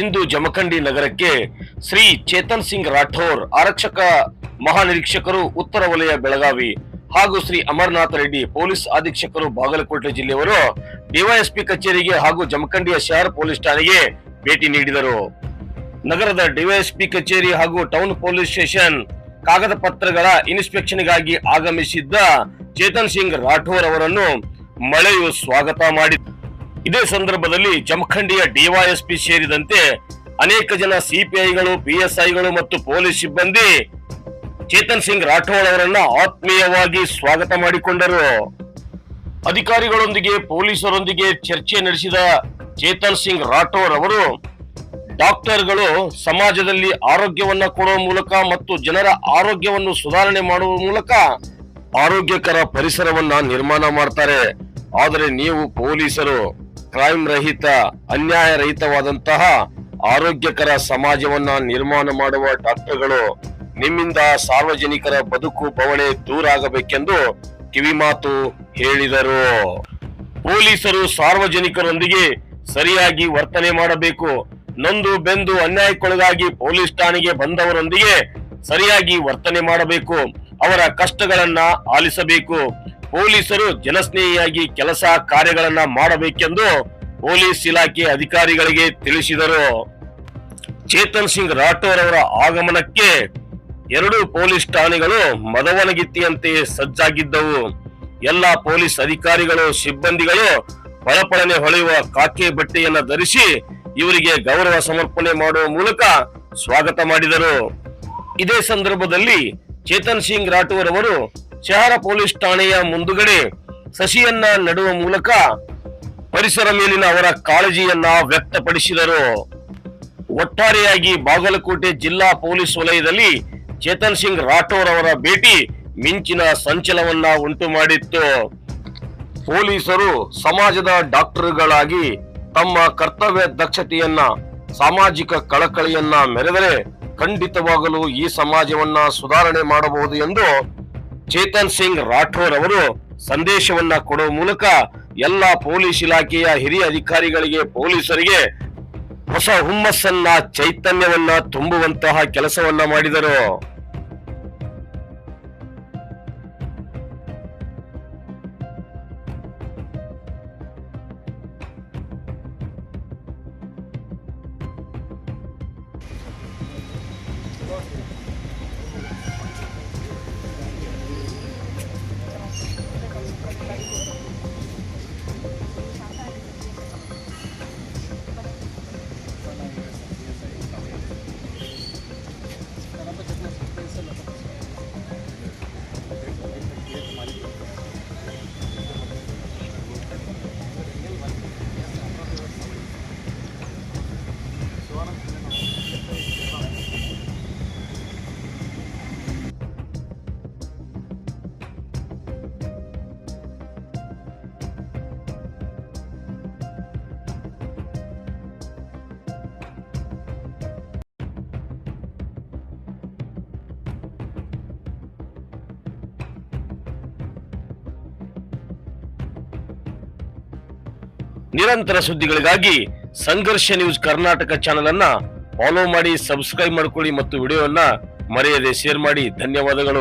ಇಂದು ಜಮಖಂಡಿ ನಗರಕ್ಕೆ ಶ್ರೀ ಚೇತನ್ ಸಿಂಗ್ ರಾಠೋರ್, ಆರಕ್ಷಕ ಮಹಾನಿರೀಕ್ಷಕರು, ಉತ್ತರ ವಲಯ ಬೆಳಗಾವಿ ಹಾಗೂ ಶ್ರೀ ಅಮರನಾಥ ರೆಡ್ಡಿ, ಪೊಲೀಸ್ ಅಧೀಕ್ಷಕರು ಬಾಗಲಕೋಟೆ ಜಿಲ್ಲೆಯವರು ಡಿವೈಎಸ್ಪಿ ಕಚೇರಿಗೆ ಹಾಗೂ ಜಮಖಂಡಿಯ ಶಹರ್ ಪೊಲೀಸ್ ಠಾಣೆಗೆ ಭೇಟಿ ನೀಡಿದರು. ನಗರದ ಡಿವೈಎಸ್ಪಿ ಕಚೇರಿ ಹಾಗೂ ಟೌನ್ ಪೊಲೀಸ್ ಸ್ಟೇಷನ್ ಕಾಗದ ಪತ್ರಗಳ ಇನ್ಸ್ಪೆಕ್ಷನ್ಗಾಗಿ ಆಗಮಿಸಿದ್ದ ಚೇತನ್ ಸಿಂಗ್ ರಾಠೋರ್ ಅವರನ್ನು ಮಳೆಯು ಸ್ವಾಗತ ಮಾಡಿತು ಇದೇ ಸಂದರ್ಭದಲ್ಲಿ ಜಮಖಂಡಿಯ ಡಿವೈಎಸ್ಪಿ ಸೇರಿದಂತೆ ಅನೇಕ ಜನ ಸಿಪಿಐಗಳು, ಪಿಎಸ್ಐಗಳು ಮತ್ತು ಪೊಲೀಸ್ ಸಿಬ್ಬಂದಿ ಚೇತನ್ ಸಿಂಗ್ ರಾಠೋಡ್ ಅವರನ್ನ ಆತ್ಮೀಯವಾಗಿ ಸ್ವಾಗತ ಮಾಡಿಕೊಂಡರು. ಅಧಿಕಾರಿಗಳೊಂದಿಗೆ, ಪೊಲೀಸರೊಂದಿಗೆ ಚರ್ಚೆ ನಡೆಸಿದ ಚೇತನ್ ಸಿಂಗ್ ರಾಠೋಡ್ ಅವರು, ಡಾಕ್ಟರ್ಗಳು ಸಮಾಜದಲ್ಲಿ ಆರೋಗ್ಯವನ್ನು ಕೊಡುವ ಮೂಲಕ ಮತ್ತು ಜನರ ಆರೋಗ್ಯವನ್ನು ಸುಧಾರಣೆ ಮಾಡುವ ಮೂಲಕ ಆರೋಗ್ಯಕರ ಪರಿಸರವನ್ನ ನಿರ್ಮಾಣ ಮಾಡ್ತಾರೆ. ಆದರೆ ನೀವು ಪೊಲೀಸರು ಕ್ರೈಮ್ ರಹಿತ ಅನ್ಯಾಯ ರಹಿತವಾದಂತಹ ಆರೋಗ್ಯಕರ ಸಮಾಜವನ್ನ ನಿರ್ಮಾಣ ಮಾಡುವ ಡಾಕ್ಟರ್ಗಳು ನಿಮ್ಮಿಂದ ಸಾರ್ವಜನಿಕರ ಬದುಕು ಬವಣೆ ದೂರ ಆಗಬೇಕೆಂದು ಕಿವಿಮಾತು ಹೇಳಿದರು. ಪೊಲೀಸರು ಸಾರ್ವಜನಿಕರೊಂದಿಗೆ ಸರಿಯಾಗಿ ವರ್ತನೆ ಮಾಡಬೇಕು, ನೊಂದು ಬೆಂದು ಅನ್ಯಾಯಕ್ಕೊಳಗಾಗಿ ಪೊಲೀಸ್ ಠಾಣೆಗೆ ಬಂದವರೊಂದಿಗೆ ಸರಿಯಾಗಿ ವರ್ತನೆ ಮಾಡಬೇಕು, ಅವರ ಕಷ್ಟಗಳನ್ನ ಆಲಿಸಬೇಕು. ಪೊಲೀಸರು ಜನಸ್ನೇಹಿಯಾಗಿ ಕೆಲಸ ಕಾರ್ಯಗಳನ್ನ ಮಾಡಬೇಕೆಂದು ಪೊಲೀಸ್ ಇಲಾಖೆ ಅಧಿಕಾರಿಗಳಿಗೆ ತಿಳಿಸಿದರು. ಚೇತನ್ ಸಿಂಗ್ ರಾಠೋರ್ ಅವರ ಆಗಮನಕ್ಕೆ ಎರಡು ಪೊಲೀಸ್ ಠಾಣೆಗಳು ಮದವನಗಿತ್ತಿಯಂತೆ ಸಜ್ಜಾಗಿದ್ದವು. ಎಲ್ಲ ಪೊಲೀಸ್ ಅಧಿಕಾರಿಗಳು, ಸಿಬ್ಬಂದಿಗಳು ಪಳಪಳನೆ ಹೊಳೆಯುವ ಕಾಕೆ ಬಟ್ಟೆಯನ್ನ ಧರಿಸಿ ಇವರಿಗೆ ಗೌರವ ಸಮರ್ಪಣೆ ಮಾಡುವ ಮೂಲಕ ಸ್ವಾಗತ ಮಾಡಿದರು. ಇದೇ ಸಂದರ್ಭದಲ್ಲಿ ಚೇತನ್ ಸಿಂಗ್ ರಾಠೋರ್ ಅವರು ಶಹರ ಪೊಲೀಸ್ ಠಾಣೆಯ ಮುಂದುಗಡೆ ಸಸಿಯನ್ನ ನೆಡುವ ಮೂಲಕ ಪರಿಸರ ಮೇಲಿನ ಅವರ ಕಾಳಜಿಯನ್ನ ವ್ಯಕ್ತಪಡಿಸಿದರು. ಒಟ್ಟಾರೆಯಾಗಿ ಬಾಗಲಕೋಟೆ ಜಿಲ್ಲಾ ಪೊಲೀಸ್ ವಲಯದಲ್ಲಿ ಚೇತನ್ ಸಿಂಗ್ ರಾಠೋರ್ ಅವರ ಭೇಟಿ ಮಿಂಚಿನ ಸಂಚಲವನ್ನ ಉಂಟು ಮಾಡಿತ್ತು. ಪೊಲೀಸರು ಸಮಾಜದ ಡಾಕ್ಟರ್ಗಳಾಗಿ ತಮ್ಮ ಕರ್ತವ್ಯ ದಕ್ಷತೆಯನ್ನ, ಸಾಮಾಜಿಕ ಕಳಕಳಿಯನ್ನ ಮೆರೆದರೆ ಖಂಡಿತವಾಗಲು ಈ ಸಮಾಜವನ್ನ ಸುಧಾರಣೆ ಮಾಡಬಹುದು ಎಂದು ಚೇತನ್ ಸಿಂಗ್ ರಾಠೋರ್ ಅವರು ಸಂದೇಶವನ್ನ ಕೊಡುವ ಮೂಲಕ ಎಲ್ಲ ಪೊಲೀಸ್ ಇಲಾಖೆಯ ಹಿರಿಯ ಅಧಿಕಾರಿಗಳಿಗೆ, ಪೊಲೀಸರಿಗೆ ಹೊಸ ಹುಮ್ಮಸ್ಸನ್ನ, ಚೈತನ್ಯವನ್ನ ತುಂಬುವಂತಹ ಕೆಲಸವನ್ನ ಮಾಡಿದರು. ನಿರಂತರ ಸುದ್ದಿಗಳಿಗಾಗಿ ಸಂಘರ್ಷ ನ್ಯೂಸ್ ಕರ್ನಾಟಕ ಚಾನೆಲ್ ಅನ್ನ ಫಾಲೋ ಮಾಡಿ ಸಬ್ಸ್ಕ್ರೈಬ್ ಮಾಡ್ಕೊಳ್ಳಿ ಮತ್ತು ವಿಡಿಯೋವನ್ನ ಮರೆಯದೆ ಶೇರ್ ಮಾಡಿ. ಧನ್ಯವಾದಗಳು.